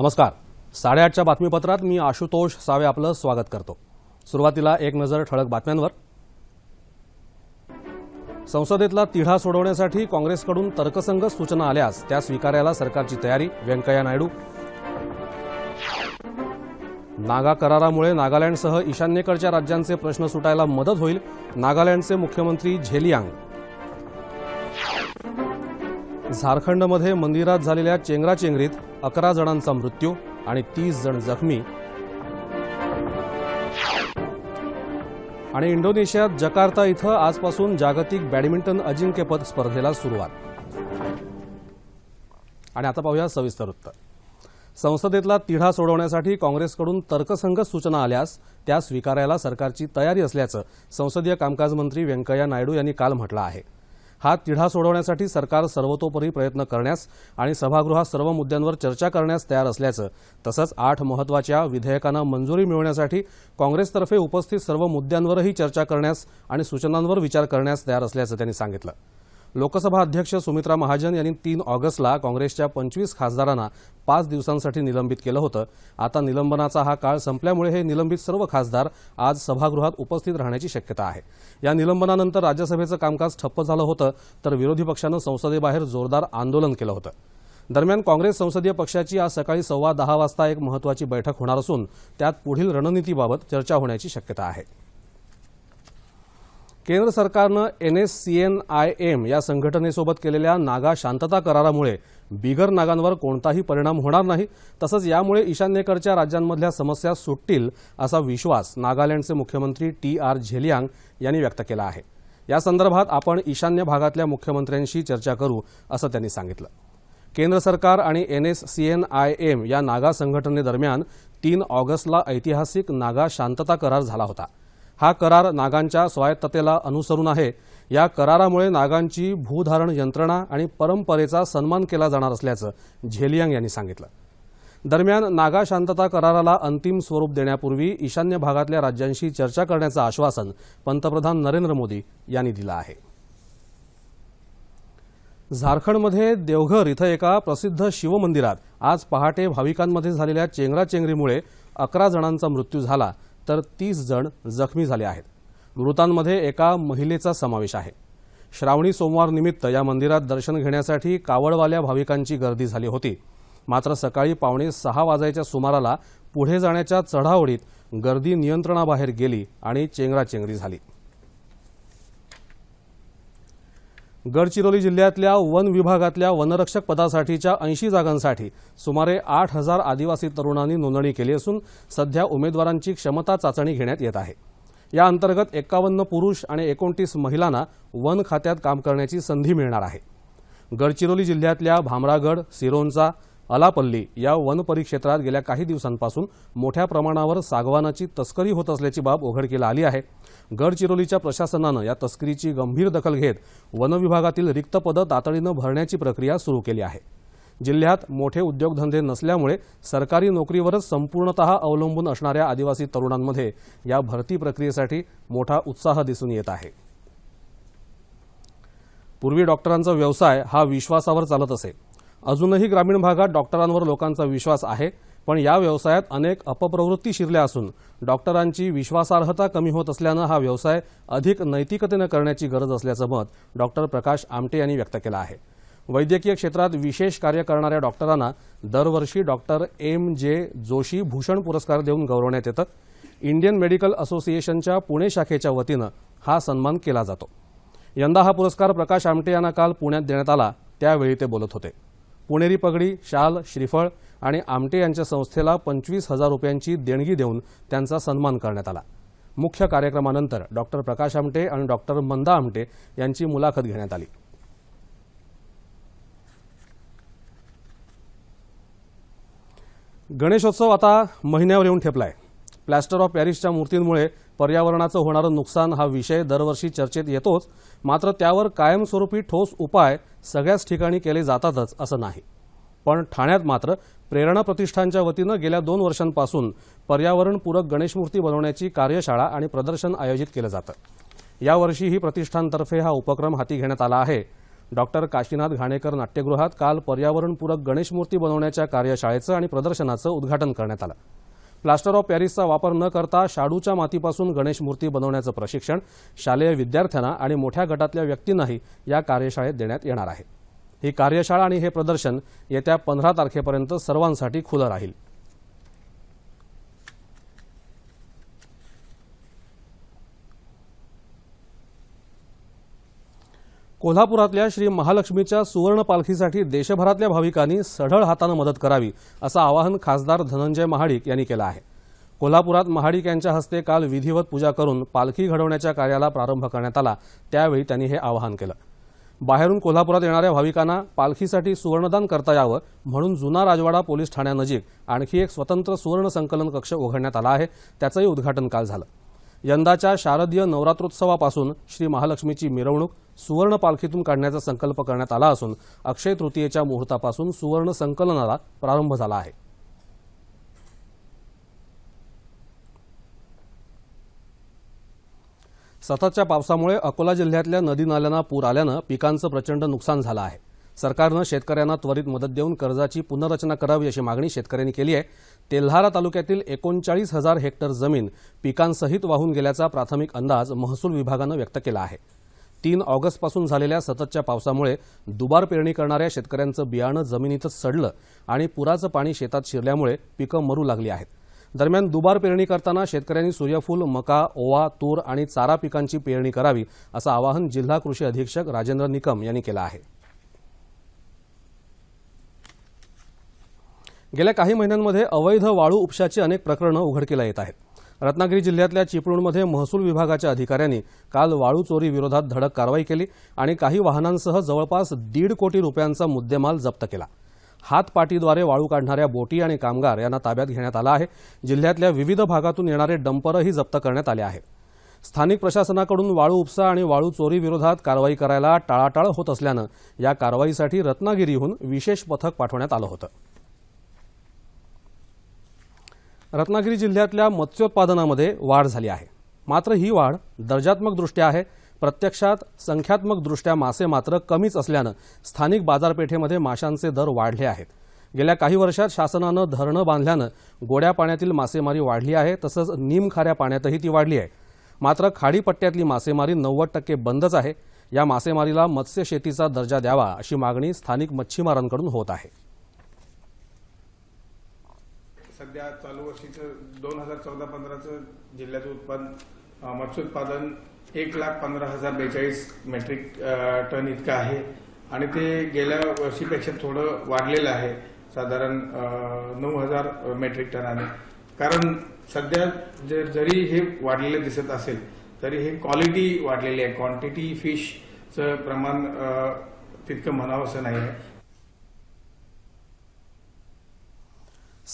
नमस्कार. साडेआठच्या बातमीपत्रात मी आशुतोष सावे आपलं स्वागत करतो. सुरुवातीला एक नजर ठळक बातम्यांवर. संसदेतला तिढा सोडवण्यासाठी काँग्रेसकडून तर्कसंगत सूचना आल्यास त्या स्वीकारायला सरकारची तयारी व्यंकय्या नायडू. नागा करारामुळे नागालँडसह ईशान्येकडच्या राज्यांचे प्रश्न सुटायला मदत होईल नागालँडचे मुख्यमंत्री झेलियांग. झारखंडमध्ये मंदिरात झालेल्या चेंगराचेंगरीत अकरा जणांचा मृत्यू आणि तीस जण जखमी. आणि इंडोनेशियात जकार्ता इथं आजपासून जागतिक बॅडमिंटन अजिंक्यपद स्पर्धेला सुरुवात. आणि आता पाहूया सविस्तर उत्तर. संसदेतला तिढा सोडवण्यासाठी काँग्रेसकडून तर्कसंगत सूचना आल्यास त्या स्वीकारायला सरकारची तयारी असल्याचं संसदीय कामकाज मंत्री व्यंकय्या नायडू यांनी काल म्हटलं आहे. हा तिढा सोडवण्यासाठी सरकार सर्वतोपरी प्रयत्न करण्यास आणि सभागृहात सर्व मुद्द्यांवर चर्चा करण्यास तयार असल्याचं तसंच आठ महत्त्वाच्या विधेयकांना मंजुरी मिळवण्यासाठी काँग्रेसतर्फे उपस्थित सर्व मुद्द्यांवरही चर्चा करण्यास आणि सूचनांवर विचार करण्यास तयार असल्याचं त्यांनी सांगितलं. लोकसभा अध्यक्ष सुमित्रा महाजन यांनी तीन ऑगस्टला काँग्रेसच्या पंचवीस खासदारांना पाच दिवसांसाठी निलंबित केलं होतं. आता निलंबनाचा हा काळ संपल्यामुळे हे निलंबित सर्व खासदार आज सभागृहात उपस्थित राहण्याची शक्यता आहे. या निलंबनानंतर राज्यसभेचं कामकाज ठप्प झालं होतं तर विरोधी पक्षानं संसदेबाहेर जोरदार आंदोलन केलं होतं. दरम्यान काँग्रेस संसदीय पक्षाची आज सकाळी सव्वा दहा वाजता एक महत्वाची बैठक होणार असून त्यात पुढील रणनीतीबाबत चर्चा होण्याची शक्यता आहे. केंद्र सरकारनं N S C N I M या संघटनेसोबत केलेल्या नागा शांतता करारामुळे बिगर नागांवर कोणताही परिणाम होणार नाही तसंच यामुळे ईशान्येकडच्या राज्यांमधल्या समस्या सुटतील असा विश्वास नागालँडचे मुख्यमंत्री टी आर झेलियांग यांनी व्यक्त केला आहे. या संदर्भात आपण ईशान्य भागातल्या मुख्यमंत्र्यांशी चर्चा करू असं त्यांनी सांगितलं. केंद्र सरकार आणि N S C N I M या नागा संघटनेदरम्यान तीन ऑगस्टला ऐतिहासिक नागा शांतता करार झाला होता. हा करार नागांच्या स्वायत्ततेला अनुसरून आहे. या करारामुळे नागांची भूधारण यंत्रणा आणि परंपरेचा सन्मान केला जाणार असल्याचं झेलियांग यांनी सांगितलं. दरम्यान नागा शांतता कराराला अंतिम स्वरूप देण्यापूर्वी ईशान्य भागातल्या राज्यांशी चर्चा करण्याचं आश्वासन पंतप्रधान नरेंद्र मोदी यांनी दिलं आहे. झारखंडमध्ये देवघर इथं एका प्रसिद्ध शिवमंदिरात आज पहाटे भाविकांमध्ये झालेल्या चेंगराचेंगरीमुळे अकरा जणांचा मृत्यू झाला. तर तीस जण जखमी झाले आहेत. मृतांमध्ये एका महिलेचा समावेश आहे. श्रावणी सोमवार निमित्त या मंदिरात दर्शन घेण्यासाठी कावडवाल्या भाविकांची गर्दी झाली होती. मात्र सकाळी पावणे सहा वाजायच्या सुमाराला पुढे जाण्याच्या चढाओढीत गर्दी नियंत्रणाबाहेर गेली आणि चेंगराचेंगरी झाली. गडचिरोली जिल्ह्यातल्या वन विभागातल्या वनरक्षक पदासाठीच्या ऐंशी जागांसाठी सुमारे आठ हजार आदिवासी तरुणांनी नोंदणी केली असून सध्या उमेदवारांची क्षमता चाचणी घेण्यात येत आहे. या अंतर्गत एकावन्न पुरुष आणि एकोणतीस महिलांना वन खात्यात काम करण्याची संधी मिळणार आहे. गडचिरोली जिल्ह्यातल्या भामरागड सिरोंचा अलापल्ली या वन परिक्षेत्रात गेल्या काही दिवसांपासून मोठ्या प्रमाणावर सागवानाची तस्करी होत असल्याची बाब उघडकीला आली आहे. गडचिरोलीच्या प्रशासनानं या तस्करीची गंभीर दखल घेत वनविभागातील रिक्त पदं तातडीनं भरण्याची प्रक्रिया सुरू केली आहे. जिल्ह्यात मोठे उद्योगधंदे नसल्यामुळे सरकारी नोकरीवरच संपूर्णतः अवलंबून असणाऱ्या आदिवासी तरुणांमध्ये या भरती प्रक्रियेसाठी मोठा उत्साह दिसून येत आहे. पूर्वी डॉक्टरांचा व्यवसाय हा विश्वासावर चालत असे. अजूनही ग्रामीण भागात डॉक्टरांवर लोकांचा विश्वास आहे. पण या व्यवसायात अनेक अपप्रवृत्ती शिरल्या असून डॉक्टरांची विश्वासार्हता कमी होत असल्यानं हा व्यवसाय अधिक नैतिकतेनं करण्याची गरज असल्याचं मत डॉक्टर प्रकाश आमटे यांनी व्यक्त केलं आहे. वैद्यकीय क्षेत्रात विशेष कार्य करणाऱ्या डॉक्टरांना दरवर्षी डॉक्टर एम जे जोशी भूषण पुरस्कार देऊन गौरवण्यात येतं. इंडियन मेडिकल असोसिएशनच्या पुणे शाखेच्या वतीनं हा सन्मान केला जातो. यंदा हा पुरस्कार प्रकाश आमटे यांना काल पुण्यात देण्यात आला त्यावेळी ते बोलत होते. पुणेरी पगडी शाल श्रीफळ आणि आमटे यांच्या संस्थेला पंचवीस हजार रुपयांची देणगी देऊन त्यांचा सन्मान करण्यात आला. मुख्य कार्यक्रमानंतर डॉक्टर प्रकाश आमटे आणि डॉक्टर मंदा आमटे यांची मुलाखत घेण्यात आली. गणेशोत्सव आता महिन्यावर येऊन ठेपलाय. प्लॅस्टर ऑफ पॅरिसच्या मूर्तींमुळे पर्यावरणाचं होणारं नुकसान हा विषय दरवर्षी चर्चेत येतोच. मात्र त्यावर कायमस्वरूपी ठोस उपाय सगळ्याच ठिकाणी केले जातातच असं नाही. पण ठाण्यात मात्र प्रेरणा प्रतिष्ठानच्या वतीनं गेल्या दोन वर्षांपासून पर्यावरणपूरक गणेशमूर्ती बनवण्याची कार्यशाळा आणि प्रदर्शन आयोजित केलं जातं. यावर्षीही प्रतिष्ठानतर्फे हा उपक्रम हाती घेण्यात आला आहे. डॉक्टर काशीनाथ घाणेकर नाट्यगृहात काल पर्यावरणपूरक गणेशमूर्ती बनवण्याच्या कार्यशाळेचं आणि प्रदर्शनाचं उद्घाटन करण्यात आलं. प्लास्टर ऑफ पॅरिसचा वापर न करता शाडूच्या मातीपासून गणेश मूर्ती बनवण्याचं प्रशिक्षण शालेय विद्यार्थ्यांना आणि मोठ्या गटातल्या व्यक्तींनाही या कार्यशाळेत देण्यात येणार आहे. ही कार्यशाळा आणि हे प्रदर्शन येत्या पंधरा तारखेपर्यंत सर्वांसाठी खुलं राहील. कोल्हापुरातल्या श्री महालक्ष्मीच्या सुवर्ण पालखीसाठी देशभरातल्या भाविकांनी सढळ हातानं मदत करावी असं आवाहन खासदार धनंजय महाडिक यांनी केलं आहे. कोल्हापुरात महाडिक यांच्या हस्ते काल विधिवत पूजा करून पालखी घडवण्याच्या कार्याला प्रारंभ करण्यात आला त्यावेळी त्यांनी हे आवाहन केलं. बाहेरून कोल्हापुरात येणाऱ्या भाविकांना पालखीसाठी सुवर्णदान करता यावं म्हणून जुना राजवाडा पोलीस ठाण्यानजीक आणखी एक स्वतंत्र सुवर्ण संकलन कक्ष उघडण्यात आला आहे त्याचंही उद्घाटन काल झालं. यंदाच्या शारदीय नवरात्रोत्सवापासून श्री महालक्ष्मीची मिरवणूक सुवर्ण पालखीतून काढण्याचा संकल्प करण्यात आला असून अक्षय तृतीयेच्या मुहूर्तापासून सुवर्ण संकलनाला प्रारंभ झाला आहे. सततच्या पावसामुळे अकोला जिल्ह्यातल्या नदी नाल्यांना पूर आल्यानं पिकांचं प्रचंड नुकसान झालं आहे. सरकारनं शेतकऱ्यांना त्वरित मदत देऊन कर्जाची पुनर्रचना करावी अशी मागणी शेतकऱ्यांनी केली आहे. तेल्हारा तालुक्यातील एकोणचाळीस हजार हेक्टर जमीन पिकांसहित वाहून गेल्याचा प्राथमिक अंदाज महसूल विभागानं व्यक्त केला आहे. तीन ऑगस्टपासून झालेल्या सततच्या पावसामुळे दुबार पेरणी करणाऱ्या शेतकऱ्यांचं बियाणं जमिनीतच सडलं आणि पुराचं पाणी शेतात शिरल्यामुळे पिकं मरू लागली आहेत. दरम्यान दुबार पेरणी करताना शेतकऱ्यांनी सूर्यफूल मका ओवा तूर आणि चारा पिकांची पेरणी करावी असं आवाहन जिल्हा कृषी अधीक्षक राजेंद्र निकम यांनी केलं आहे. गेल्या काही महिन्यांमध्ये अवैध वाळू उपशाची अनेक प्रकरणं उघडकीला येत आहेत. रत्नागिरी जिल्ह्यातल्या चिपळूणमध्ये महसूल विभागाच्या अधिकाऱ्यांनी काल वाळू चोरी विरोधात धडक कारवाई केली आणि काही वाहनांसह जवळपास दीड कोटी रुपयांचा मुद्देमाल जप्त केला. हातपाटीद्वारे वाळू काढणाऱ्या बोटी आणि कामगार यांना ताब्यात घेण्यात आला आहे. जिल्ह्यातल्या विविध भागातून येणारे डंपरही जप्त करण्यात आले आहेत स्थानिक प्रशासनाकडून वाळू उपसा आणि वाळू चोरी विरोधात कारवाई करायला टाळाटाळ होत असल्यानं या कारवाईसाठी रत्नागिरीहून विशेष पथक पाठवण्यात आलं होतं. रत्नागिरी जिल्ह्यातल्या मत्स्योत्पादनामध्ये वाढ झाली आहे. मात्र ही वाढ दर्जात्मकदृष्ट्या आहे. प्रत्यक्षात संख्यात्मकदृष्ट्या मासे मात्र कमीच असल्यानं स्थानिक बाजारपेठेमध्ये माशांचे दर वाढले आहेत. गेल्या काही वर्षात शासनानं धरणं बांधल्यानं गोड्या पाण्यातील मासेमारी वाढली आहे तसंच निमखाऱ्या पाण्यातही ती वाढली आहे. मात्र खाडीपट्ट्यातली मासेमारी नव्वद टक्के बंदच आहे. या मासेमारीला मत्स्यशेतीचा दर्जा द्यावा अशी मागणी स्थानिक मच्छीमारांकडून होत आहे. सध्या चालू वर्षीचं दोन हजार चौदा पंधराचं जिल्ह्याचं उत्पादन मत्स्योत्पादन एक लाख पंधरा हजार बेचाळीस मेट्रिक टन इतकं आहे. आणि ते गेल्या वर्षीपेक्षा थोडं वाढलेलं आहे. साधारण नऊ हजार मेट्रिक टनाने. कारण सध्या जर जरी हे वाढलेलं दिसत असेल तरी हे क्वालिटी वाढलेली आहे. क्वांटिटी फिशचं प्रमाण तितकं म्हणावंसं नाही आहे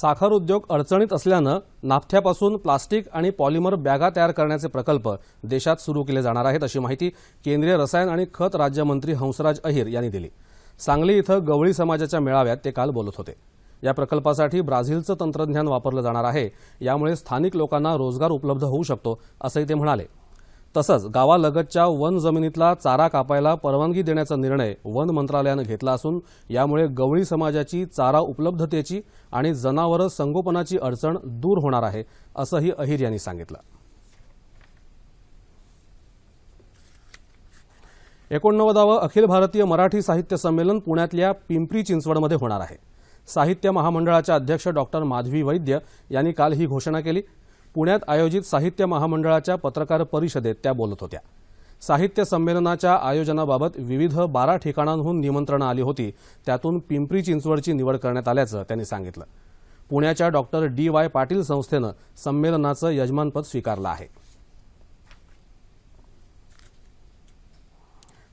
साखर उद्योग अडचणीत असल्यानं नाफ्थ्यापासून प्लास्टिक आणि पॉलिमर बॅगा तयार करण्याचे प्रकल्प देशात सुरू केले जाणार आहेत अशी माहिती केंद्रीय रसायन आणि खत राज्यमंत्री हंसराज अहिर यांनी दिली. सांगली इथं गवळी समाजाच्या मेळाव्यात ते काल बोलत होते. या प्रकल्पासाठी ब्राझीलचं तंत्रज्ञान वापरलं जाणार आहे. यामुळे स्थानिक लोकांना रोजगार उपलब्ध होऊ शकतो असंही ते म्हणाले. तसंच गावालगतच्या वन जमिनीतला चारा कापायला परवानगी देण्याचा निर्णय वन मंत्रालयानं घेतला असून यामुळे गवळी समाजाची चारा उपलब्धतेची आणि जनावरं संगोपनाची अडचण दूर होणार आहे असंही अहिर यांनी सांगितलं. एकोणनव्वदावं अखिल भारतीय मराठी साहित्य संमेलन पुण्यातल्या पिंपरी चिंचवडमध्ये होणार आहे. साहित्य महामंडळाच्या अध्यक्ष डॉक्टर माधवी वैद्य यांनी काल ही घोषणा केली. पुण्यात आयोजित साहित्य महामंडळाच्या पत्रकार परिषदेत त्या बोलत होत्या. साहित्य संमेलनाच्या आयोजनाबाबत विविध बारा ठिकाणांहून निमंत्रणं आली होती. त्यातून पिंपरी चिंचवडची निवड करण्यात आल्याचं त्यांनी सांगितलं. पुण्याच्या डॉक्टर डी. वाय. पाटील संस्थेनं संमेलनाचं यजमानपद स्वीकारलं आहे.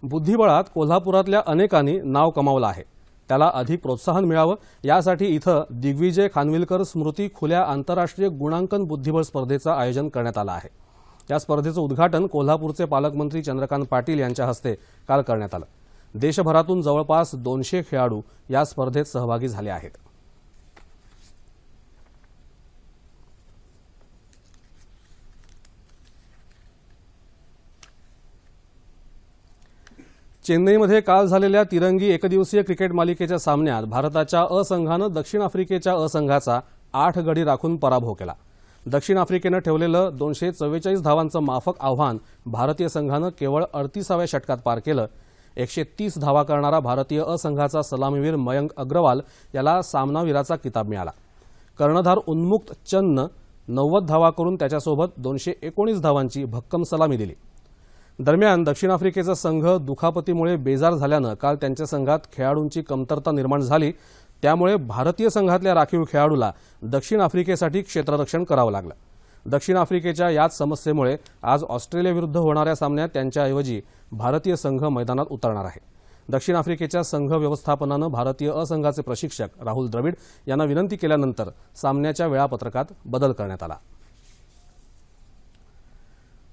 बुद्धिबळात कोल्हापुरातल्या अनेकांनी नाव कमावलं आहे. त्याला अधिक प्रोत्साहन मिळावं. यासाठी इथं दिग्विजय खानविलकर स्मृती खुल्या आंतरराष्ट्रीय गुणांकन बुद्धिबळ स्पर्धेचं आयोजन करण्यात आलं आहे. या स्पर्धेचं उद्घाटन कोल्हापूरचे पालकमंत्री चंद्रकांत पाटील यांच्या हस्ते काल करण्यात आलं. देशभरातून जवळपास दोनशे खेळाडू या स्पर्धेत सहभागी झाले आहेत. चेन्नईमध्ये काल झालेल्या तिरंगी एकदिवसीय क्रिकेट मालिकेच्या सामन्यात भारताच्या अ संघानं दक्षिण आफ्रिकेच्या अ संघाचा आठ गडी राखून पराभव केला. दक्षिण आफ्रिकेनं ठेवलेलं दोनशे चव्वेचाळीस धावांचं माफक आव्हान भारतीय संघानं केवळ अडतीसाव्या षटकात पार केलं. एकशे तीस धावा करणारा भारतीय अ संघाचा सलामीवीर मयंक अग्रवाल याला सामनावीराचा किताब मिळाला. कर्णधार उन्मुक्त चंदनं नव्वद धावा करून त्याच्यासोबत दोनशे एकोणीस धावांची भक्कम सलामी दिली. दरम्यान दक्षिण आफ्रिकेचा संघ दुखापतीमुळे बेजार झाल्यानं काल त्यांच्या संघात खेळाडूंची कमतरता निर्माण झाली. त्यामुळे भारतीय संघातल्या राखीव खेळाडूला दक्षिण आफ्रिकेसाठी क्षेत्ररक्षण करावं लागलं. दक्षिण आफ्रिकेच्या याच समस्येमुळे आज ऑस्ट्रेलियाविरुद्ध होणाऱ्या सामन्यात त्यांच्याऐवजी भारतीय संघ मैदानात उतरणार आहे. दक्षिण आफ्रिकेच्या संघ व्यवस्थापनानं भारतीय असंघाचे प्रशिक्षक राहुल द्रविड यांना विनंती केल्यानंतर सामन्याच्या वेळापत्रकात बदल करण्यात आला.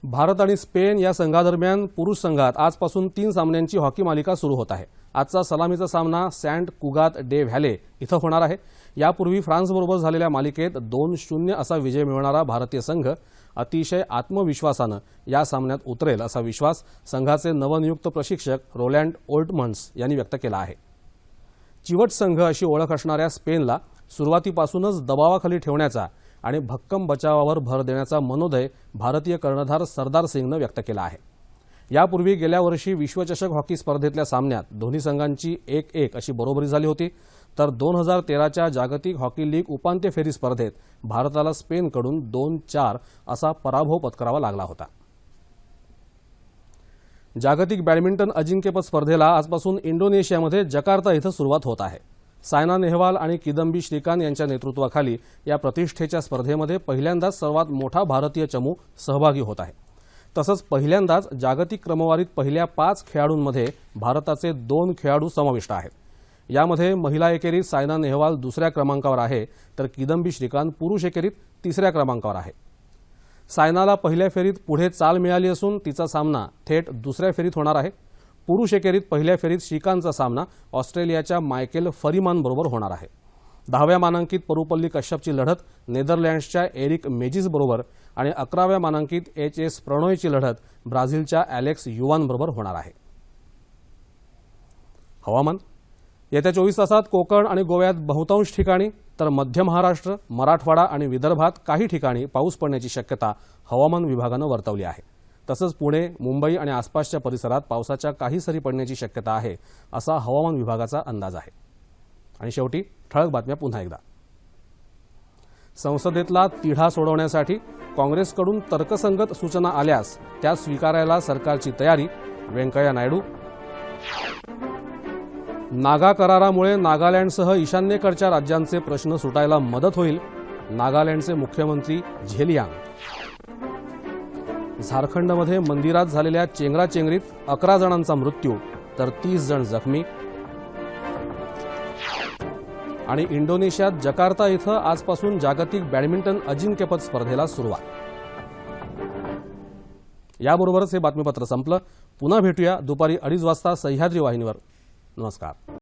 भारत आणि स्पेन या संघादरम्यान पुरुष संघात आजपासून तीन सामन्यांची हॉकी मालिका सुरू होत आहे. आजचा सलामीचा सामना सँट कुगात डे व्हॅले इथं होणार आहे. यापूर्वी फ्रान्सबरोबर झालेल्या मालिकेत दोन शून्य असा विजय मिळवणारा भारतीय संघ अतिशय आत्मविश्वासानं या सामन्यात उतरेल असा विश्वास संघाचे नवनियुक्त प्रशिक्षक रोलँड ओल्टमन्स यांनी व्यक्त केला आहे. चिवट संघ अशी ओळख असणाऱ्या स्पेनला सुरुवातीपासूनच दबावाखाली ठेवण्याचा आणि भक्कम बचावावर भर देण्याचा मनोदय भारतीय कर्णधार सरदार सिंगनं व्यक्त केला आहे. यापूर्वी गेल्या वर्षी विश्वचषक हॉकी स्पर्धेतल्या सामन्यात दोन्ही संघांची एक एक अशी बरोबरी झाली होती. तर दोन हजार तेराच्या जागतिक हॉकी लीग उपांत्य फेरी स्पर्धेत भारताला स्पेनकडून दोन चार असा पराभव पत्करावा लागला होता. जागतिक बॅडमिंटन अजिंक्यपद स्पर्धेला आजपासून इंडोनेशियामध्ये जकार्ता इथं सुरुवात होत आहे. सायना नेहवाल आणि किदंबी श्रीकांत यांच्या नेतृत्वाखाली या प्रतिष्ठेच्या स्पर्धेमध्ये पहिल्यांदाच सर्वात मोठा भारतीय चमू सहभागी होत आहे. तसंच पहिल्यांदाच जागतिक क्रमवारीत पहिल्या पाच खेळाडूंमध्ये भारताचे दोन खेळाडू समाविष्ट आहेत. यामध्ये महिला एकेरीत सायना नेहवाल दुसऱ्या क्रमांकावर आहे तर किदंबी श्रीकांत पुरुष एकेरीत तिसऱ्या क्रमांकावर आहे. सायनाला पहिल्या फेरीत पुढे चाल मिळाली असून तिचा सामना थेट दुसऱ्या फेरीत होणार आहे. पुरुष एकेरीत पहिल्या फेरीत श्रीकांतचा सामना ऑस्ट्रेलियाच्या मायकेल फरीमानबरोबर होणार आहे. दहाव्या मानांकित परुपल्ली कश्यपची लढत नेदरलँड्सच्या एरिक मेजिसबरोबर आणि अकराव्या मानांकित एच एस प्रणॉयची लढत ब्राझीलच्या अलेक्स युवानबरोबर होणार आहे. हवामान. येत्या चोवीस तासात कोकण आणि गोव्यात बहुतांश ठिकाणी तर मध्य महाराष्ट्र मराठवाडा आणि विदर्भात काही ठिकाणी पाऊस पडण्याची शक्यता हवामान विभागानं वर्तवली आहे. तसंच पुणे मुंबई आणि आसपासच्या परिसरात पावसाच्या काही सरी पडण्याची शक्यता आहे असा हवामान विभागाचा अंदाज आहे. आणि शेवटी ठळक बातम्या पुन्हा एकदा. संसदेतला तिढा सोडवण्यासाठी काँग्रेसकडून तर्कसंगत सूचना आल्यास त्या स्वीकारायला सरकारची तयारी व्यंकय्या नायडू. नागा करारामुळे नागालँडसह ईशान्येकडच्या राज्यांचे प्रश्न सुटायला मदत होईल नागालँडचे मुख्यमंत्री झेलियांग. झारखंडमध्ये मंदिरात झालेल्या चेंगराचेंगरीत अकरा जणांचा मृत्यू तर तीस जण जखमी. आणि इंडोनेशियात जकार्ता इथं आजपासून जागतिक बॅडमिंटन अजिंक्यपद स्पर्धेला सुरुवात. याबरोबरच हे बातमीपत्र संपलं. पुन्हा भेटूया दुपारी अडीच वाजता सह्याद्री वाहिनीवर. नमस्कार.